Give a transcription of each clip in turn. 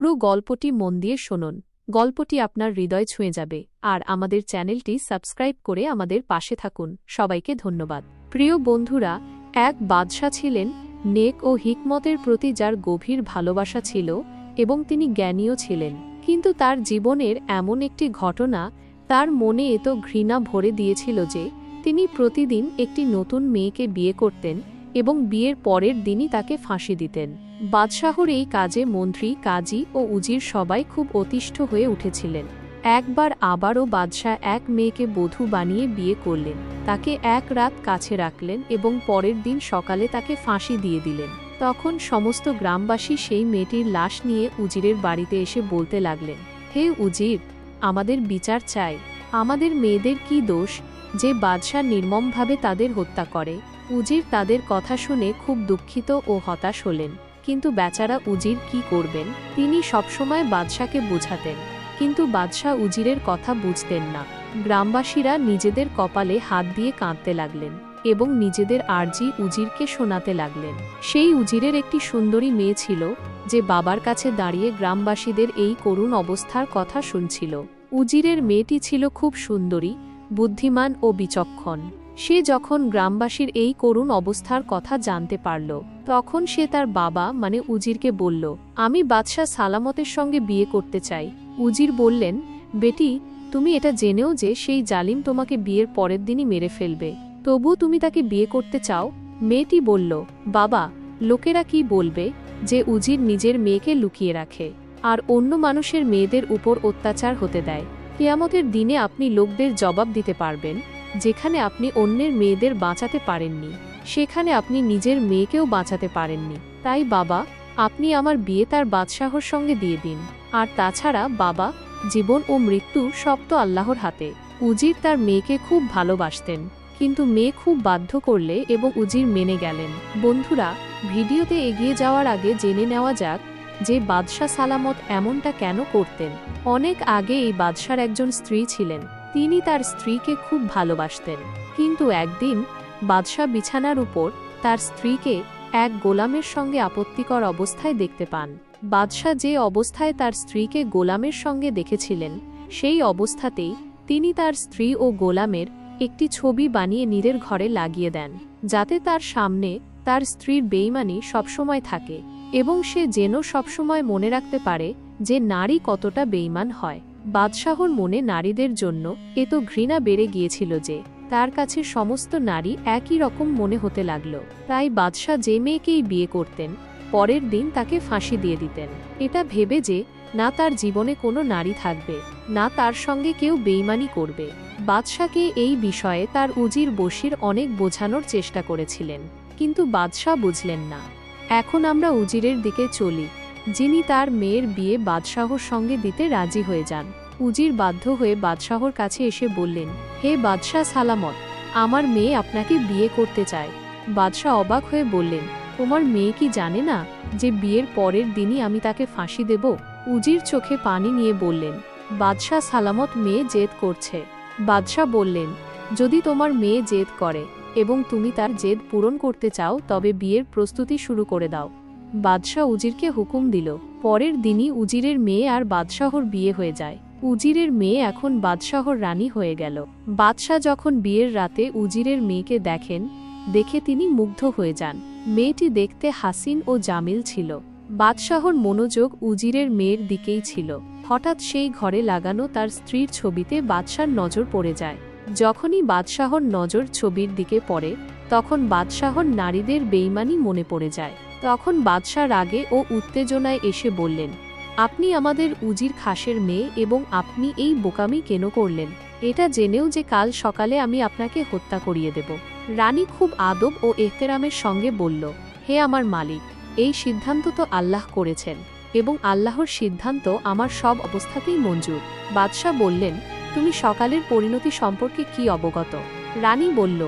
পুরো গল্পটি মন দিয়ে শুনুন। গল্পটি আপনার হৃদয় ছুঁয়ে যাবে। আর আমাদের চ্যানেলটি সাবস্ক্রাইব করে আমাদের পাশে থাকুন। সবাইকে ধন্যবাদ। প্রিয় বন্ধুরা, এক বাদশা ছিলেন নেক ও হিকমতের প্রতি যার গভীর ভালোবাসা ছিল এবং তিনি জ্ঞানীও ছিলেন। কিন্তু তার জীবনের এমন একটি ঘটনা তার মনে এত ঘৃণা ভরে দিয়েছিল যে তিনি প্রতিদিন একটি নতুন মেয়েকে বিয়ে করতেন এবং বিয়ের পরের দিনই তাকে ফাঁসি দিতেন। বাদশাহর এই কাজে মন্ত্রী, কাজী ও উজির সবাই খুব অতিষ্ঠ হয়ে উঠেছিলেন। একবার আবারও বাদশাহ এক মেয়েকে বধূ বানিয়ে বিয়ে করলেন। তাকে এক রাত কাছে রাখলেন এবং পরের দিন সকালে তাকে ফাঁসি দিয়ে দিলেন। তখন সমস্ত গ্রামবাসী সেই মেয়েটির লাশ নিয়ে উজিরের বাড়িতে এসে বলতে লাগলেন, হে উজির, আমাদের বিচার চাই। আমাদের মেয়েদের কি দোষ? যে বাদশাহ নির্মমভাবে তাদের হত্যা করে। উজির তাদের কথা শুনে খুব দুঃখিত ও হতাশ হলেন। কিন্তু বেচারা উজির কি করবেন? তিনি সবসময় বাদশাকে বোঝাতেন। কিন্তু বাদশাহ উজিরের কথা বুঝতেন না। গ্রামবাসীরা নিজেদের কপালে হাত দিয়ে কাঁদতে লাগলেন এবং নিজেদের আর্জি উজিরকে শোনাতে লাগলেন। সেই উজিরের একটি সুন্দরী মেয়ে ছিল, যে বাবার কাছে দাঁড়িয়ে গ্রামবাসীদের এই করুণ অবস্থার কথা শুনছিল। উজিরের মেয়েটি ছিল খুব সুন্দরী, বুদ্ধিমান ও বিচক্ষণ। সে যখন গ্রামবাসীর এই করুণ অবস্থার কথা জানতে পারল, তখন সে তার বাবা মানে উজিরকে বলল, আমি বাদশাহ সালামতের সঙ্গে বিয়ে করতে চাই। উজির বললেন, বেটি, তুমি এটা জেনেও যে সেই জালিম তোমাকে বিয়ের পরের দিনই মেরে ফেলবে। তবু তুমি তাকে বিয়ে করতে চাও? মেয়েটি বলল, বাবা, লোকেরা কি বলবে যে উজির নিজের মেয়েকে লুকিয়ে রাখে, আর অন্য মানুষের মেয়েদের উপর অত্যাচার হতে দেয়? কেয়ামতের দিনে আপনি লোকদের জবাব দিতে পারবেন। যেখানে আপনি অন্যের মেয়েদের বাঁচাতে পারেননি, সেখানে আপনি নিজের মেয়েকেও বাঁচাতে পারেননি। তাই বাবা, আপনি আমার বিয়ে তার বাদশাহর সঙ্গে দিয়ে দিন। আর তাছাড়া বাবা, জীবন ও মৃত্যু সব তো আল্লাহর হাতে। উজির তার মেয়েকে খুব ভালোবাসতেন, কিন্তু মেয়ে খুব বাধ্য করলে এবং উজির মেনে গেলেন। বন্ধুরা, ভিডিওতে এগিয়ে যাওয়ার আগে জেনে নেওয়া যাক যে বাদশাহ সালামত এমনটা কেন করতেন। অনেক আগে এই বাদশার একজন স্ত্রী ছিলেন। তিনি তার স্ত্রীকে খুব ভালোবাসতেন। কিন্তু একদিন বাদশাহ বিছানার উপর তার স্ত্রীকে এক গোলামের সঙ্গে আপত্তিকর অবস্থায় দেখতে পান। বাদশাহ যে অবস্থায় তার স্ত্রীকে গোলামের সঙ্গে দেখেছিলেন, সেই অবস্থাতেই তিনি তার স্ত্রী ও গোলামের একটি ছবি বানিয়ে নীরের ঘরে লাগিয়ে দেন, যাতে তার সামনে তার স্ত্রীর বেইমানি সবসময় থাকে এবং সে যেন সবসময় মনে রাখতে পারে যে নারী কতটা বেইমান হয়। বাদশাহর মনে নারীদের জন্য এত ঘৃণা বেড়ে গিয়েছিল যে তার কাছে সমস্ত নারী একই রকম মনে হতে লাগল। তাই বাদশাহ যে মেয়েকেই বিয়ে করতেন, পরের দিন তাকে ফাঁসি দিয়ে দিতেন। এটা ভেবে যে না তার জীবনে কোনো নারী থাকবে, না তার সঙ্গে কেউ বেইমানি করবে। বাদশাকে এই বিষয়ে তার উজির বসির অনেক বোঝানোর চেষ্টা করেছিলেন, কিন্তু বাদশাহ বুঝলেন না। এখন আমরা উজিরের দিকে চলি, যিনি তার মেয়ের বিয়ে বাদশাহর সঙ্গে দিতে রাজি হয়ে যান। উজির বাধ্য হয়ে বাদশাহর কাছে এসে বললেন, হে বাদশাহ সালামত, আমার মেয়ে আপনাকে বিয়ে করতে চায়। বাদশাহ অবাক হয়ে বললেন, তোমার মেয়ে কি জানে না যে বিয়ের পরের দিনই আমি তাকে ফাঁসি দেব? উজির চোখে পানি নিয়ে বললেন, বাদশাহ সালামত মেয়ে জেদ করছে। বাদশাহ বললেন, যদি তোমার মেয়ে জেদ করে এবং তুমি তার জেদ পূরণ করতে চাও, তবে বিয়ের প্রস্তুতি শুরু করে দাও। বাদশাহ উজিরকে হুকুম দিল, পরের দিনই উজিরের মেয়ে আর বাদশাহর বিয়ে হয়ে যায়। উজিরের মেয়ে এখন বাদশাহর রানী হয়ে গেল। বাদশাহ যখন বিয়ের রাতে উজিরের মেয়েকে দেখেন, দেখে তিনি মুগ্ধ হয়ে যান। মেয়েটি দেখতে হাসিন ও জামিল ছিল। বাদশাহর মনোযোগ উজিরের মেয়ের দিকেই ছিল। হঠাৎ সেই ঘরে লাগানো তার স্ত্রীর ছবিতে বাদশার নজর পড়ে যায়। যখনই বাদশাহর নজর ছবির দিকে পড়ে, তখন বাদশাহর নারীদের বেইমানি মনে পড়ে যায়। তখন বাদশাহ রাগে ও উত্তেজনায় এসে বললেন আপনি আমাদের উজির খাসের মেয়ে এবং আপনি এই বোকামি কেন করলেন? এটা জেনেও যে কাল সকালে আমি আপনাকে হত্যা করিয়ে দেব। রানী খুব আদব ও এহতেরামের সঙ্গে বলল, হে আমার মালিক, এই সিদ্ধান্ত তো আল্লাহ করেছেন এবং আল্লাহর সিদ্ধান্ত আমার সব অবস্থাতেই মঞ্জুর। বাদশাহ বললেন, তুমি সকালের পরিণতি সম্পর্কে কি অবগত? রানী বলল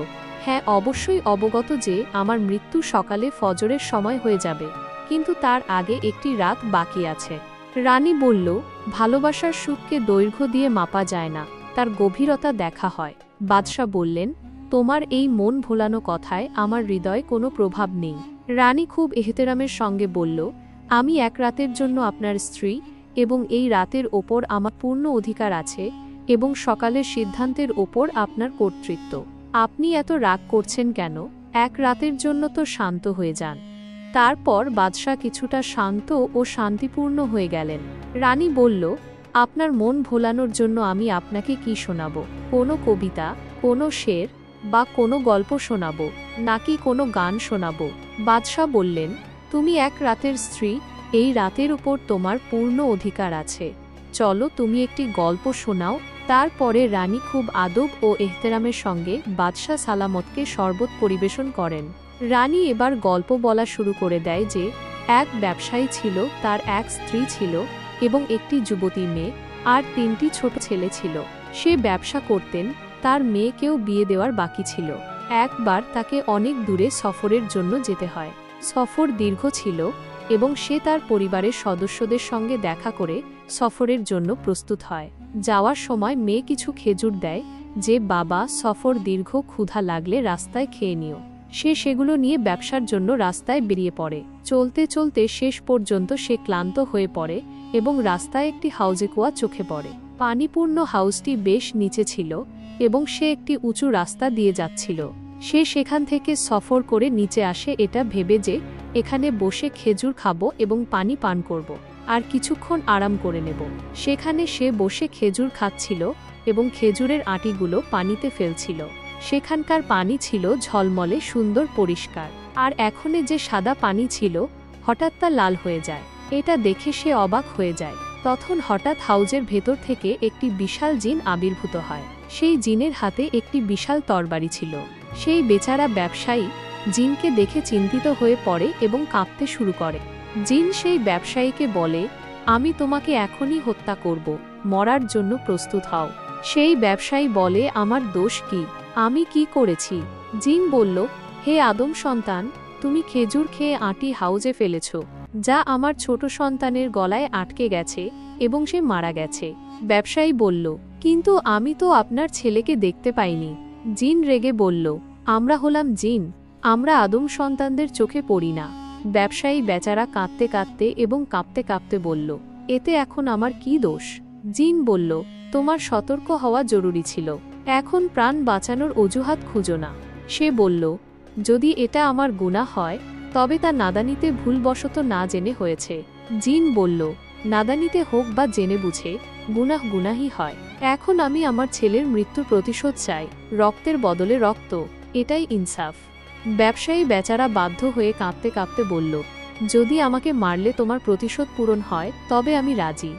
হ্যাঁ অবশ্যই অবগত যে আমার মৃত্যু সকালে ফজরের সময় হয়ে যাবে, কিন্তু তার আগে একটি রাত বাকি আছে। রানী বলল, ভালোবাসার সুখকে দৈর্ঘ্য দিয়ে মাপা যায় না, তার গভীরতা দেখা হয়। বাদশাহ বললেন, তোমার এই মন ভোলানো কথায় আমার হৃদয়ে কোনো প্রভাব নেই। রানী খুব এহতেরামের সঙ্গে বলল, আমি এক রাতের জন্য আপনার স্ত্রী এবং এই রাতের ওপর আমার পূর্ণ অধিকার আছে এবং সকালের সিদ্ধান্তের ওপর আপনার কর্তৃত্ব। আপনি এত রাগ করছেন কেন? এক রাতের জন্য তো শান্ত হয়ে যান। তারপর বাদশাহ কিছুটা শান্ত ও শান্তিপূর্ণ হয়ে গেলেন। রানী বলল, আপনার মন ভোলানোর জন্য আমি আপনাকে কি শোনাব? কোনো কবিতা, কোনো শের বা কোনো গল্প শোনাব, নাকি কোনো গান শোনাব? বাদশাহ বললেন, তুমি এক রাতের স্ত্রী, এই রাতের উপর তোমার পূর্ণ অধিকার আছে। চলো তুমি একটি গল্প শোনাও। তারপরে রানী খুব আদব ও এহতেরামের সঙ্গে বাদশাহ সালামতকে শরবত পরিবেশন করেন। রানী এবার গল্প বলা শুরু করে দেয় যে, এক ব্যবসায়ী ছিল, তার এক স্ত্রী ছিল এবং একটি যুবতী মেয়ে আর তিনটি ছোট ছেলে ছিল। সে ব্যবসা করতেন, তার মেয়েকেও বিয়ে দেওয়ার বাকি ছিল। একবার তাকে অনেক দূরে সফরের জন্য যেতে হয়। সফর দীর্ঘ ছিল এবং সে তার পরিবারের সদস্যদের সঙ্গে দেখা করে সফরের জন্য প্রস্তুত হয়। যাওয়ার সময় মেয়ে কিছু খেজুর দেয়, যে, বাবা, সফর দীর্ঘ, ক্ষুধা লাগলে রাস্তায় খেয়ে নিও। সে সেগুলো নিয়ে ব্যবসার জন্য রাস্তায় বেরিয়ে পড়ে। চলতে চলতে শেষ পর্যন্ত সে ক্লান্ত হয়ে পড়ে এবং রাস্তায় একটি হাউজে কুয়া চোখে পড়ে। পানিপূর্ণ হাউসটি বেশ নিচে ছিল এবং সে একটি উঁচু রাস্তা দিয়ে যাচ্ছিল। সে সেখান থেকে সফর করে নিচে আসে এটা ভেবে যে, এখানে বসে খেজুর খাব এবং পানি পান করব, আর কিছুক্ষণ আরাম করে নেব। সেখানে সে বসে খেজুর খাচ্ছিল এবং খেজুরের আটিগুলো পানিতে ফেলছিল। সেখানকার পানি ছিল ঝলমলে সুন্দর পরিষ্কার। আর এখনে যে সাদা পানি ছিল, হঠাৎ তা লাল হয়ে যায়। এটা দেখে সে অবাক হয়ে যায়। তখন হঠাৎ হাউজের ভেতর থেকে একটি বিশাল জিন আবির্ভূত হয়। সেই জিনের হাতে একটি বিশাল তরবারি ছিল। সেই বেচারা ব্যবসায়ী জিনকে দেখে চিন্তিত হয়ে পড়ে এবং কাঁপতে শুরু করে। জিন সেই ব্যবসায়ীকে বলে, আমি তোমাকে এখনই হত্যা করব। মরার জন্য প্রস্তুত হও। সেই ব্যবসায়ী বলে, আমার দোষ কি? আমি কি করেছি? জিন বলল, হে আদম সন্তান, তুমি খেজুর খেয়ে আটি হাউজে ফেলেছ, যা আমার ছোট সন্তানের গলায় আটকে গেছে এবং সে মারা গেছে। ব্যবসায়ী বলল, কিন্তু আমি তো আপনার ছেলেকে দেখতে পাইনি। জিন রেগে বলল, আমরা হলাম জিন, আমরা আদম সন্তানদের চোখে পড়ি না। ব্যবসায়ী বেচারা কাঁদতে কাঁদতে এবং কাঁপতে কাঁপতে বলল, এতে এখন আমার কি দোষ? জিন বলল তোমার সতর্ক হওয়া জরুরি ছিল। এখন প্রাণ বাঁচানোর অজুহাত খুঁজো না। সে বলল, যদি এটা আমার গুণা হয়, তবে তা নাদানিতে ভুলবশত না জেনে হয়েছে। জিন বলল, নাদানিতে হোক বা জেনে বুঝে, গুনাহ গুনাহি হয়। এখন আমি আমার ছেলের মৃত্যুর প্রতিশোধ চাই, রক্তের বদলে রক্ত, এটাই ইনসাফ। ব্যবসায়ী বেচারা বাধ্য হয়ে কাঁপতে কাঁপতে বলল, যদি আমাকে মারলে তোমার প্রতিশোধ পূরণ হয়, তবে আমি রাজি।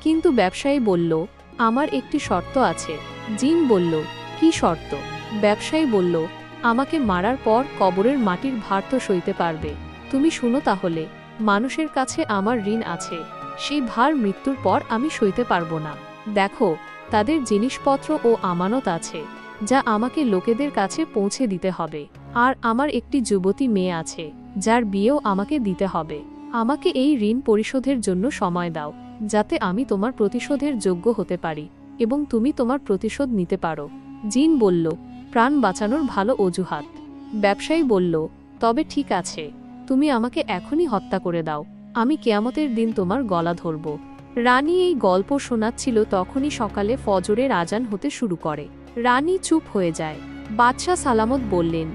কিন্তু ব্যবসায়ী বলল আমার একটি শর্ত আছে। জিন বলল, কি শর্ত? ব্যবসায়ী বলল, আমাকে মারার পর কবরের মাটির ভার তো সইতে পারবে। তুমি শুনো তাহলে, মানুষের কাছে আমার ঋণ আছে। সেই ভার মৃত্যুর পর আমি সইতে পারব না। দেখো, তাদের জিনিসপত্র ও আমানত আছে, যা আমাকে লোকেদের কাছে পৌঁছে দিতে হবে। আর আমার একটি যুবতী মেয়ে আছে, যার বিয়েও আমাকে দিতে হবে। আমাকে এই ঋণ পরিশোধের জন্য সময় দাও। যাতে আমি তোমার প্রতিশোধের যোগ্য হতে পারি এবং তুমি তোমার প্রতিশোধ নিতে পারো। জিন বলল, প্রাণ বাঁচানোর ভালো অজুহাত। ব্যবসায়ী বলল, তবে ঠিক আছে, তুমি আমাকে এখনই হত্যা করে দাও। আমি কেয়ামতের দিন তোমার গলা ধরব। রানী এই গল্প শোনাচ্ছিল তখনই সকালে ফজরের আজান হতে শুরু করে। রানী চুপ হয়ে যায়। বাদশাহ সালামত বললেন,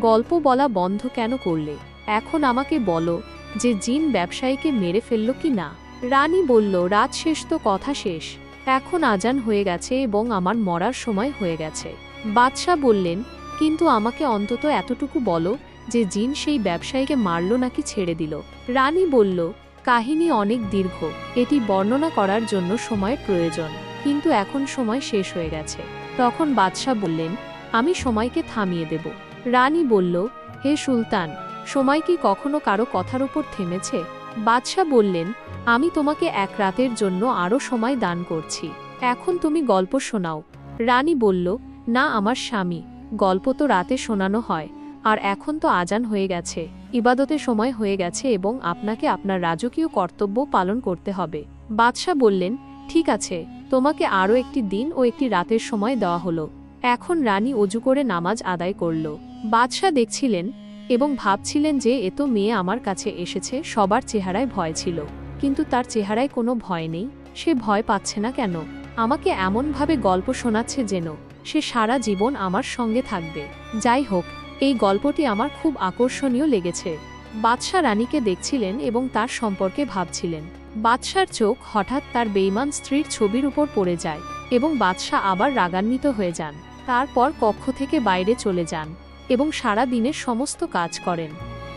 গল্প বলা বন্ধ কেন করলে? এখন আমাকে বলো যে জিন ব্যবসায়ীকে মেরে ফেলল কি না? রানী বলল, রাত শেষ তো, কথা শেষ। এখন আজান হয়ে গেছে এবং আমার মরার সময় হয়ে গেছে। বাদশাহ বললেন, কিন্তু আমাকে অন্তত এতটুকু বলো যে জিন সেই ব্যবসায়ীকে মারল নাকি ছেড়ে দিল? রানী বলল, কাহিনী অনেক দীর্ঘ। এটি বর্ণনা করার জন্য সময়ের প্রয়োজন, কিন্তু এখন সময় শেষ হয়ে গেছে। তখন বাদশাহ বললেন, আমি সময়কে থামিয়ে দেব। রানী বলল, হে সুলতান, সময় কি কখনো কারও কথার উপর থেমেছে? বাদশাহ বললেন আমি তোমাকে এক রাতের জন্য আরও সময় দান করছি। এখন তুমি গল্প শোনাও। রানী বলল, না, আমার স্বামী, গল্প তো রাতে শোনানো হয়, আর এখন তো আজান হয়ে গেছে ইবাদতের সময় হয়ে গেছে এবং আপনাকে আপনার রাজকীয় কর্তব্য পালন করতে হবে। বাদশাহ বললেন, ঠিক আছে, তোমাকে আরও একটি দিন ও একটি রাতের সময় দেওয়া হলো। এখন রানী অজু করে নামাজ আদায় করল। বাদশাহ দেখছিলেন এবং ভাবছিলেন যে এ তো মেয়ে আমার কাছে এসেছে, সবার চেহারায় ভয় ছিল। কিন্তু তার চেহারায় কোনো ভয় নেই। সে ভয় পাচ্ছে না কেন? আমাকে এমনভাবে গল্প শোনাচ্ছে যেন সে সারা জীবন আমার সঙ্গে থাকবে। যাই হোক, এই গল্পটি আমার খুব আকর্ষণীয় লেগেছে। বাদশাহ রানীকে দেখছিলেন এবং তার সম্পর্কে ভাবছিলেন। বাদশার চোখ হঠাৎ তার বেইমান স্ত্রীর ছবির উপর পড়ে যায় এবং বাদশাহ আবার রাগান্বিত হয়ে যান। তারপর কক্ষ থেকে বাইরে চলে যান এবং সারা দিনের সমস্ত কাজ করেন।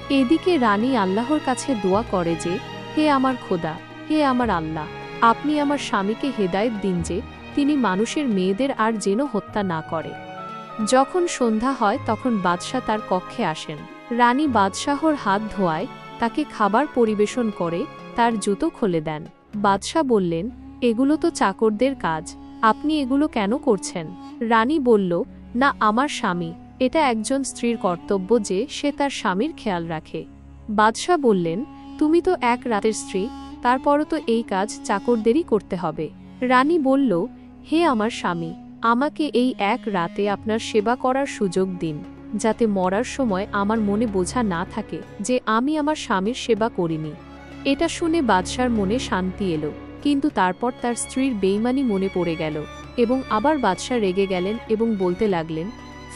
এদিকে রানী আল্লাহর কাছে দোয়া করে যে হে আমার খোদা, হে আমার আল্লাহ, আপনি আমার স্বামীকে হেদায়েত দিন যে তিনি মানুষের মেয়েদের আর যেন হত্যা না করে। যখন সন্ধ্যা হয় তখন বাদশাহ তার কক্ষে আসেন। রানী বাদশাহর হাত ধোয়ায় তাকে খাবার পরিবেশন করে তার জুতো খুলে দেন। বাদশাহ বললেন, এগুলো তো চাকরদের কাজ, আপনি এগুলো কেন করছেন? রানী বলল, না, আমার স্বামী, এটা একজন স্ত্রীর কর্তব্য যে সে তার স্বামীর খেয়াল রাখে। বাদশাহ বললেন তুমি তো এক রাতের স্ত্রী, তারপরও তো এই কাজ চাকরদেরই করতে হবে। রানী বলল, হে আমার স্বামী, আমাকে এই এক রাতে আপনার সেবা করার সুযোগ দিন, যাতে মরার সময় আমার মনে বোঝা না থাকে যে আমি আমার স্বামীর সেবা করিনি। এটা শুনে বাদশার মনে শান্তি এলো, কিন্তু তারপর তার স্ত্রীর বেইমানি মনে পড়ে গেল এবং আবার বাদশাহ রেগে গেলেন এবং বলতে লাগলেন,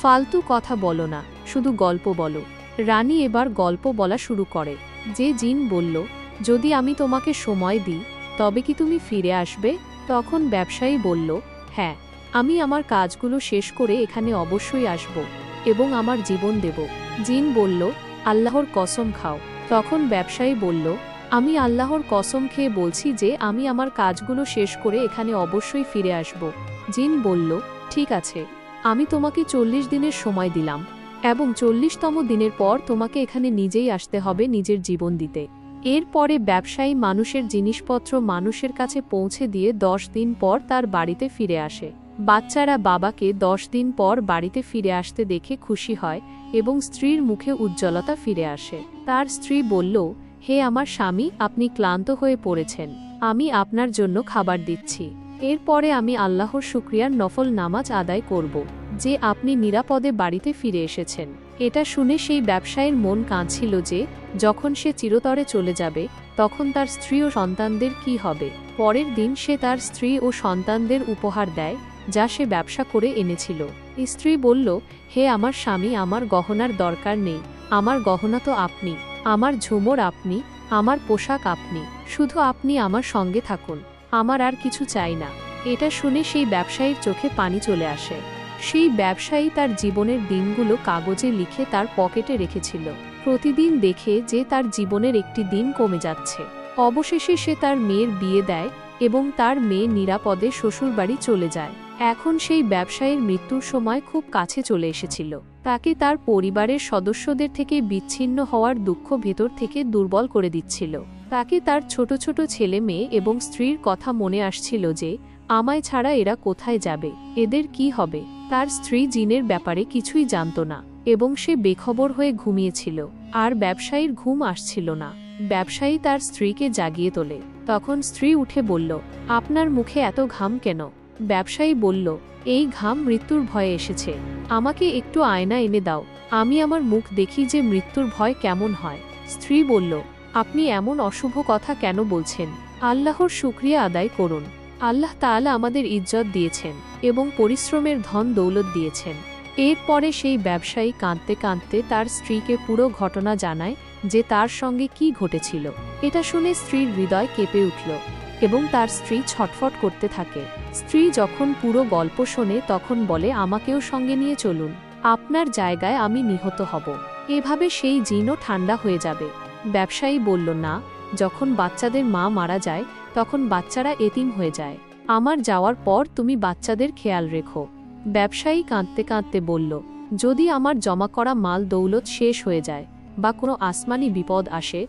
ফালতু কথা বলো না, শুধু গল্প বলো। রানী এবার গল্প বলা শুরু করে। যে জিন বলল, যদি আমি তোমাকে সময় দিই, তবে কি তুমি ফিরে আসবে? তখন ব্যবসায়ী বলল হ্যাঁ আমি আমার কাজগুলো শেষ করে এখানে অবশ্যই আসব এবং আমার জীবন দেব। জিন বলল, আল্লাহর কসম খাও। তখন ব্যবসায়ী বলল, আমি আল্লাহর কসম খেয়ে বলছি যে আমি আমার কাজগুলো শেষ করে এখানে অবশ্যই ফিরে আসব। জিন বলল, ঠিক আছে, আমি তোমাকে চল্লিশ দিনের সময় দিলাম। এবং চল্লিশতম দিনের পর তোমাকে এখানে নিজেই আসতে হবে নিজের জীবন দিতে। এরপরে ব্যবসায়ী মানুষের জিনিসপত্র মানুষের কাছে পৌঁছে দিয়ে দশ দিন পর তার বাড়িতে ফিরে আসে। বাচ্চারা বাবাকে দশ দিন পর বাড়িতে ফিরে আসতে দেখে খুশি হয় এবং স্ত্রীর মুখে উজ্জ্বলতা ফিরে আসে। তার স্ত্রী বলল, হে আমার স্বামী, আপনি ক্লান্ত হয়ে পড়েছেন। আমি আপনার জন্য খাবার দিচ্ছি। এরপরে আমি আল্লাহর শুক্রিয়ার নফল নামাজ আদায় করব। যে আপনি নিরাপদে বাড়িতে ফিরে এসেছেন। এটা শুনে সেই ব্যবসায়ীর মন কাঁদছিল যে, যখন সে চিরতরে চলে যাবে, তখন তার স্ত্রী ও সন্তানদের কি হবে। পরের দিন সে তার স্ত্রী ও সন্তানদের উপহার দেয়, যা সে ব্যবসা করে এনেছিল। স্ত্রী বলল, হে আমার স্বামী, আমার গহনার দরকার নেই। আমার গহনা তো আপনি। আমার ঝুমর আপনি। আমার পোশাক আপনি। শুধু আপনি আমার সঙ্গে থাকুন। আমার আর কিছু চাই না। এটা শুনে সেই ব্যবসায়ীর চোখে পানি চলে আসে। সেই ব্যবসায়ী তার জীবনের দিনগুলো কাগজে লিখে তার পকেটে রেখেছিল। প্রতিদিন দেখে যে তার জীবনের একটি দিন কমে যাচ্ছে। অবশেষে সে তার মেয়ের বিয়ে দেয় এবং তার মেয়ে নিরাপদে শ্বশুরবাড়ি চলে যায়। এখন সেই ব্যবসায়ীর মৃত্যুর সময় খুব কাছে চলে এসেছিল। তাকে তার পরিবারের সদস্যদের থেকে বিচ্ছিন্ন হওয়ার দুঃখ ভেতর থেকে দুর্বল করে দিচ্ছিল। তাকে তার ছোট ছোট ছেলে মেয়ে এবং স্ত্রীর কথা মনে আসছিল যে, আমায় ছাড়া এরা কোথায় যাবে? এদের কি হবে? তার স্ত্রী জিনের ব্যাপারে কিছুই জানত না, এবং সে বেখবর হয়ে ঘুমিয়েছিল, আর ব্যবসায়ীর ঘুম আসছিল না। ব্যবসায়ী তার স্ত্রীকে জাগিয়ে তোলে। তখন স্ত্রী উঠে বলল, আপনার মুখে এত ঘাম কেন? ব্যবসায়ী বলল, এই ঘাম মৃত্যুর ভয়ে এসেছে। আমাকে একটু আয়না এনে দাও। আমি আমার মুখ দেখি যে মৃত্যুর ভয় কেমন হয়। স্ত্রী বলল, আপনি এমন অশুভ কথা কেন বলছেন? আল্লাহর শুক্রিয়া আদায় করুন। আল্লাহ তাআলা আমাদের ইজ্জত দিয়েছেন এবং পরিশ্রমের ধন দৌলত দিয়েছেন। এরপরে সেই ব্যবসায়ী কাঁদতে কাঁদতে তার স্ত্রীকে পুরো ঘটনা জানায় যে তার সঙ্গে কি ঘটেছিল। এটা শুনে স্ত্রীর হৃদয় কেঁপে উঠল এবং তার স্ত্রী ছটফট করতে থাকে। স্ত্রী যখন পুরো গল্প শোনে তখন বলে, আমাকেও সঙ্গে নিয়ে চলুন। আপনার জায়গায় আমি নিহত হব। এভাবে সেই জিনও ঠান্ডা হয়ে যাবে। ব্যবসায়ী বলল, না, যখন বাচ্চাদের মা মারা যায় তখন বাচ্চারা এতিম হয়ে যায়। আমার যাওয়ার পর তুমি বাচ্চাদের খেয়াল রেখো। ব্যবসায়ী কাঁদতে কাঁদতে বলল, যদি আমার জমা করা মাল দৌলত শেষ হয়ে যায় বা কোনো আসমানি বিপদ আসে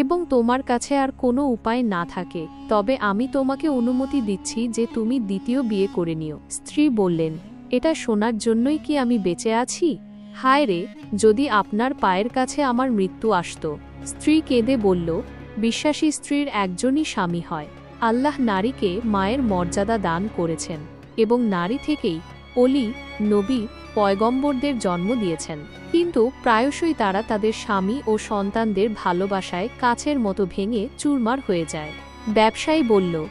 এবং তোমার কাছে আর কোনো উপায় না থাকে, তবে আমি তোমাকে অনুমতি দিচ্ছি যে তুমি দ্বিতীয় বিয়ে করে নিও। স্ত্রী বললেন, এটা শোনার জন্যই কি আমি বেঁচে আছি? হায় রে, যদি আপনার পায়ের কাছে আমার মৃত্যু আসত। স্ত্রী কেঁদে বলল বিশ্বাসী স্ত্রীর একজনই স্বামী হয়। আল্লাহ নারীকে মায়ের মর্যাদা দান করেছেন এবং নারী থেকেই অলি, নবী, পয়গম্বরদের জন্ম দিয়েছেন। কিন্তু প্রায়শই তারা তাদের স্বামী ও সন্তানদের ভালোবাসায় কাছের মতো ভেঙে চুরমার হয়ে যায়। ব্যবসায়ী বলল,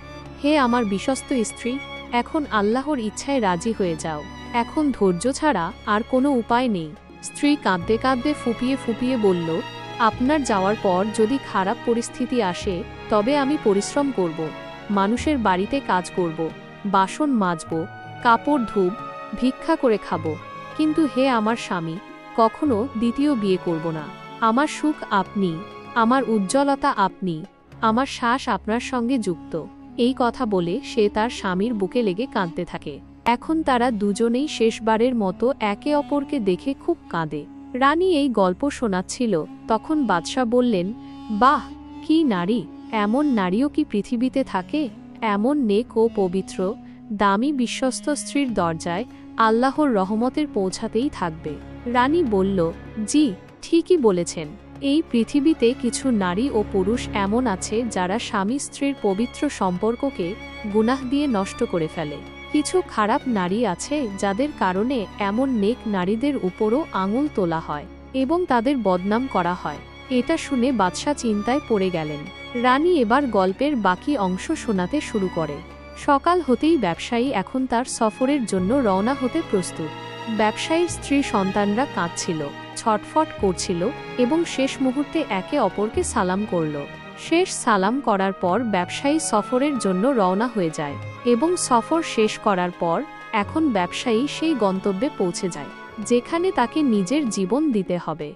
হে আমার বিশ্বস্ত স্ত্রী, এখন আল্লাহর ইচ্ছায় রাজি হয়ে যাও। এখন ধৈর্য ছাড়া আর কোনো উপায় নেই। স্ত্রী কাঁদতে কাঁদতে ফুপিয়ে ফুপিয়ে বলল আপনার যাওয়ার পর যদি খারাপ পরিস্থিতি আসে, তবে আমি পরিশ্রম করব, মানুষের বাড়িতে কাজ করব, বাসন মাজব, কাপড় ধুব, ভিক্ষা করে খাব। কিন্তু হে আমার স্বামী, কখনো দ্বিতীয় বিয়ে করব না। আমার সুখ আপনি, আমার উজ্জ্বলতা আপনি, আমার শ্বাস আপনার সঙ্গে যুক্ত। এই কথা বলে সে তার স্বামীর বুকে লেগে কাঁদতে থাকে। এখন তারা দুজনেই শেষবারের মতো একে অপরকে দেখে খুব কাঁদে। রানী এই গল্প শোনাচ্ছিল, তখন বাদশাহ বললেন, বাহ, কি নারী! এমন নারীও কি পৃথিবীতে থাকে? এমন নেক ও পবিত্র, দামি বিশ্বস্ত স্ত্রীর দরজায় আল্লাহর রহমতের পৌঁছাতেই থাকবে। রানী বলল, জি, ঠিকই বলেছেন। এই পৃথিবীতে কিছু নারী ও পুরুষ এমন আছে যারা স্বামী স্ত্রীর পবিত্র সম্পর্ককে গুনাহ দিয়ে নষ্ট করে ফেলে। কিছু খারাপ নারী আছে যাদের কারণে এমন নেক নারীদের উপরও আঙুল তোলা হয় এবং তাদের বদনাম করা হয়। এটা শুনে বাদশাহ চিন্তায় পড়ে গেলেন। রানী এবার গল্পের বাকি অংশ শোনাতে শুরু করে। সকাল হতেই ব্যবসায়ী এখন তার সফরের জন্য রওনা হতে প্রস্তুত। ব্যবসায়ীর স্ত্রী সন্তানরা কাঁদছিল, ছটফট করছিল এবং শেষ মুহূর্তে একে অপরকে সালাম করল। শেষ সালাম করার পর ব্যবসায়ী সফরের জন্য রওনা হয়ে যায় এবং সফর শেষ করার পর এখন ব্যবসায়ী সেই গন্তব্যে পৌঁছে যায়, যেখানে তাকে নিজের জীবন দিতে হবে।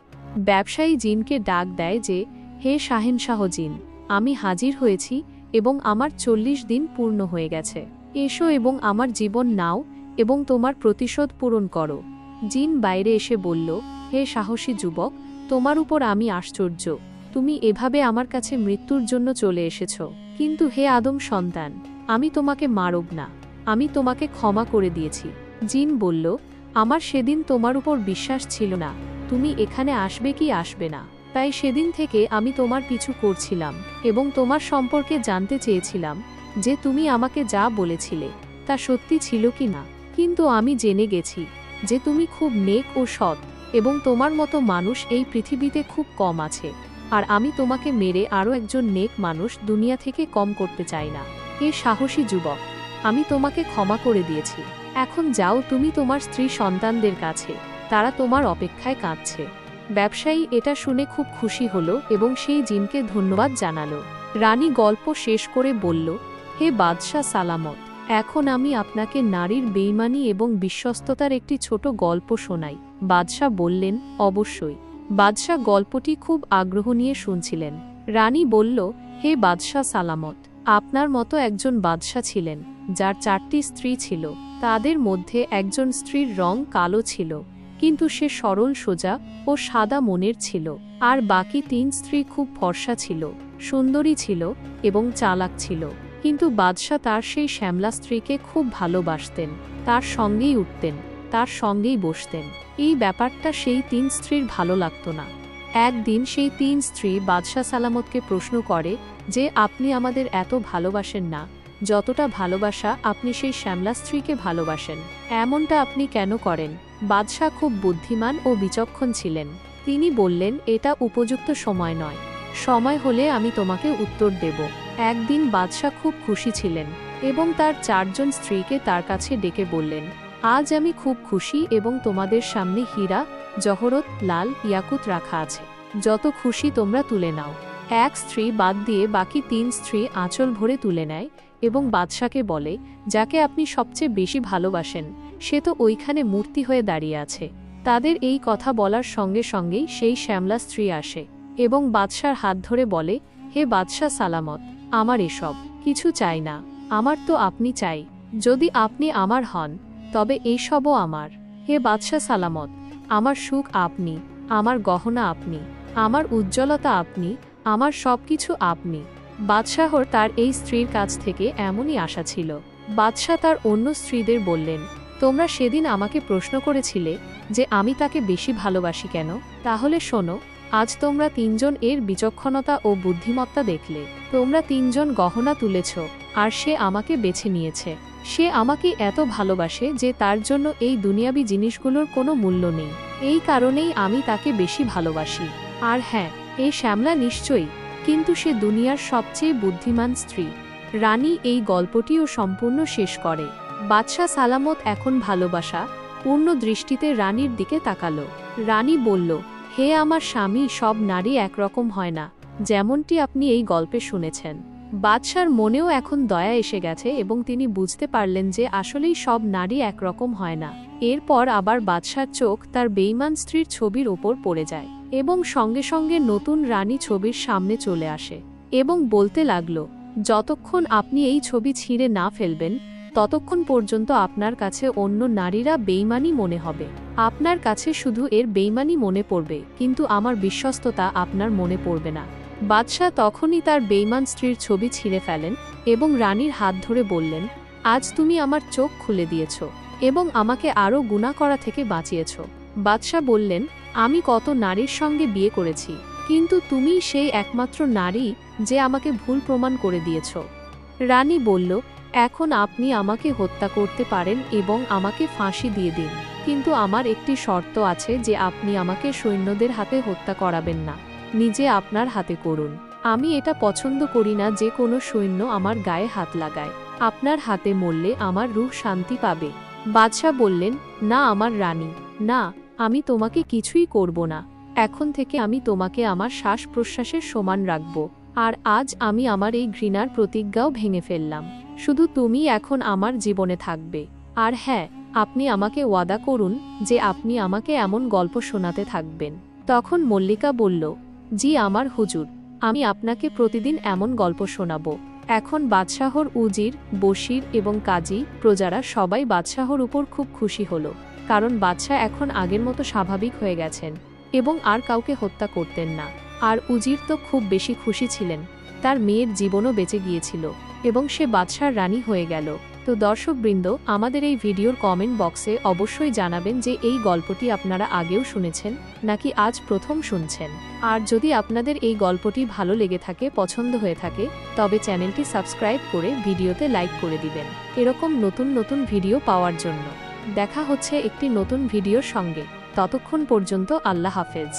ব্যবসায়ী জিনকে ডাক দেয় যে, হে শাহেনশাহ জিন, আমি হাজির হয়েছি এবং আমার চল্লিশ দিন পূর্ণ হয়ে গেছে। এসো এবং আমার জীবন নাও এবং তোমার প্রতিশোধ পূরণ করো। জিন বাইরে এসে বলল, হে সাহসী যুবক, তোমার উপর আমি আশ্চর্য। তুমি এভাবে আমার কাছে মৃত্যুর জন্য চলে এসেছ। কিন্তু হে আদম সন্তান, আমি তোমাকে মারব না। আমি তোমাকে ক্ষমা করে দিয়েছি। জিন বলল, আমার সেদিন তোমার উপর বিশ্বাস ছিল না। তুমি এখানে আসবে কি আসবে না। তাই সেদিন থেকে আমি তোমার পিছু করছিলাম এবং তোমার সম্পর্কে জানতে চেয়েছিলাম যে তুমি আমাকে যা বলেছিলে তা সত্যি ছিল কি না। কিন্তু আমি জেনে গেছি যে তুমি খুব নেক ও সৎ এবং তোমার মতো মানুষ এই পৃথিবীতে খুব কম আছে। আর আমি তোমাকে মেরে আরও একজন নেক মানুষ দুনিয়া থেকে কম করতে চাই না। এ সাহসী যুবক, আমি তোমাকে ক্ষমা করে দিয়েছি। এখন যাও তুমি তোমার স্ত্রী সন্তানদের কাছে, তারা তোমার অপেক্ষায় কাঁদছে। ব্যবসায়ী এটা শুনে খুব খুশি হলো এবং সেই জিনকে ধন্যবাদ জানালো। রানী গল্প শেষ করে বলল, হে বাদশাহ সালামত, এখন আমি আপনাকে নারীর বেইমানি এবং বিশ্বস্ততার একটি ছোট গল্প শোনাই। বাদশাহ বললেন, অবশ্যই। বাদশাহ গল্পটি খুব আগ্রহ নিয়ে শুনছিলেন। রানী বলল, হে বাদশাহ সালামত, আপনার মতো একজন বাদশাহ ছিলেন, যার চারটি স্ত্রী ছিল। তাদের মধ্যে একজন স্ত্রীর রং কালো ছিল, কিন্তু সে সরল সোজা ও সাদা মনের ছিল। আর বাকি তিন স্ত্রী খুব ফর্সা ছিল, সুন্দরী ছিল এবং চালাক ছিল। কিন্তু বাদশাহ তার সেই শ্যামলা স্ত্রীকে খুব ভালোবাসতেন, তার সঙ্গেই উঠতেন। তার সঙ্গেই বসতেন। এই ব্যাপারটা সেই তিন স্ত্রীর ভালো লাগত না। একদিন সেই তিন স্ত্রী বাদশাহ সালামতকে প্রশ্ন করে যে, আপনি আমাদের এত ভালোবাসেন না। যতটা ভালোবাসা আপনি সেই শ্যামলা স্ত্রীকে ভালোবাসেন। এমনটা আপনি কেন করেন? বাদশাহ খুব বুদ্ধিমান ও বিচক্ষণ ছিলেন। তিনি বললেন, এটা উপযুক্ত সময় নয়। সময় হলে আমি তোমাকে উত্তর দেব। একদিন বাদশাহ খুব খুশি ছিলেন এবং তার চারজন স্ত্রীকে তার কাছে ডেকে বললেন আজ আমি খুব খুশি এবং তোমাদের সামনে হীরা, জহরত, লাল, ইয়াকুত রাখা আছে। যত খুশি তোমরা তুলে নাও। এক স্ত্রী বাদ দিয়ে বাকি তিন স্ত্রী আঁচল ভরে তুলে নেয় এবং বাদশাকে বলে, যাকে আপনি সবচেয়ে বেশি ভালোবাসেন, সে তো ওইখানে মূর্তি হয়ে দাঁড়িয়ে আছে। তাদের এই কথা বলার সঙ্গে সঙ্গেই সেই শ্যামলা স্ত্রী আসে এবং বাদশার হাত ধরে বলে, হে বাদশাহ সালামত, আমার এসব কিছু চাই না। আমার তো আপনি চাই। যদি আপনি আমার হন তবে এইসবও আমার। হে বাদশাহ সালামত, আমার সুখ আপনি, আমার গহনা আপনি, আমার উজ্জ্বলতা আপনি, আমার সব কিছু আপনি। বাদশাহর তার এই স্ত্রীর কাছ থেকে এমনই আশা ছিল। বাদশাহ তার অন্য স্ত্রীদের বললেন, তোমরা সেদিন আমাকে প্রশ্ন করেছিলে যে আমি তাকে বেশি ভালোবাসি কেন? তাহলে শোনো, আজ তোমরা তিনজন এর বিচক্ষণতা ও বুদ্ধিমত্তা দেখলে। তোমরা তিনজন গহনা তুলেছ আর সে আমাকে বেছে নিয়েছে। সে আমাকে এত ভালোবাসে যে তার জন্য এই দুনিয়াবি জিনিসগুলোর কোনো মূল্য নেই। এই কারণেই আমি তাকে বেশি ভালোবাসি। আর হ্যাঁ এই শ্যামলা নিশ্চয়ই, কিন্তু সে দুনিয়ার সবচেয়ে বুদ্ধিমান স্ত্রী। রানী এই গল্পটিও সম্পূর্ণ শেষ করে। বাদশাহ সালামত এখন ভালোবাসা, পূর্ণ দৃষ্টিতে রানীর দিকে তাকালো। রানী বলল, হে আমার স্বামী, সব নারী একরকম হয় না, যেমনটি আপনি এই গল্পে শুনেছেন। বাদশার মনেও এখন দয়া এসে গেছে এবং তিনি বুঝতে পারলেন যে আসলেই সব নারী একরকম হয় না। এরপর আবার বাদশার চোখ তার বেইমান স্ত্রীর ছবির ওপর পড়ে যায় এবং সঙ্গে সঙ্গে নতুন রানী ছবির সামনে চলে আসে এবং বলতে লাগল, যতক্ষণ আপনি এই ছবি ছিঁড়ে না ফেলবেন, ততক্ষণ পর্যন্ত আপনার কাছে অন্য নারীরা বেইমানি মনে হবে। আপনার কাছে শুধু এর বেইমানি মনে পড়বে, কিন্তু আমার বিশ্বস্ততা আপনার মনে পড়বে না। বাদশাহ তখনই তার বেইমান স্ত্রীর ছবি ছিঁড়ে ফেলেন এবং রানীর হাত ধরে বললেন, আজ তুমি আমার চোখ খুলে দিয়েছ এবং আমাকে আরও গুণা করা থেকে বাঁচিয়েছ। বাদশাহ বললেন, আমি কত নারীর সঙ্গে বিয়ে করেছি, কিন্তু তুমি সেই একমাত্র নারী যে আমাকে ভুল প্রমাণ করে দিয়েছ। রানী বলল, এখন আপনি আমাকে হত্যা করতে পারেন এবং আমাকে ফাঁসি দিয়ে দিন, কিন্তু আমার একটি শর্ত আছে যে আপনি আমাকে সৈন্যদের হাতে হত্যা করাবেন না। নিজে আপনার হাতে করুন। আমি এটা পছন্দ করি না যে কোনো সৈন্য আমার গায়ে হাত লাগায়। আপনার হাতে মরলে আমার রূহ শান্তি পাবে। বাদশাহ বললেন, না, আমার রানী। না, আমি তোমাকে কিছুই করব না। এখন থেকে আমি তোমাকে আমার শ্বাস প্রশ্বাসের সমান রাখব। আর আজ আমি আমার এই ঘৃণার প্রতিজ্ঞাও ভেঙে ফেললাম। শুধু তুমি এখন আমার জীবনে থাকবে। আর হ্যাঁ আপনি আমাকে ওয়াদা করুন যে আপনি আমাকে এমন গল্প শোনাতে থাকবেন। তখন মল্লিকা বলল জি আমার হুজুর, আমি আপনাকে প্রতিদিন এমন গল্প শোনাব। এখন বাদশাহর উজির, বশির এবং কাজী, প্রজারা সবাই বাদশাহর উপর খুব খুশি হলো, কারণ বাদশাহ এখন আগের মতো স্বাভাবিক হয়ে গেছেন এবং আর কাউকে হত্যা করতেন না। আর উজির তো খুব বেশি খুশি ছিলেন, তার মেয়ের জীবনও বেঁচে গিয়েছিল এবং সে বাদশার রানী হয়ে গেল। তো দর্শকবৃন্দ, আমাদের এই ভিডিওর কমেন্ট বক্সে অবশ্যই জানাবেন যে এই গল্পটি আপনারা আগেও শুনেছেন, নাকি আজ প্রথম শুনছেন। আর যদি আপনাদের এই গল্পটি ভালো লেগে থাকে, পছন্দ হয়ে থাকে, তবে চ্যানেলটি সাবস্ক্রাইব করে ভিডিওতে লাইক করে দিবেন। এরকম নতুন নতুন ভিডিও পাওয়ার জন্য। দেখা হচ্ছে একটি নতুন ভিডিওর সঙ্গে। ততক্ষণ পর্যন্ত আল্লাহ হাফেজ।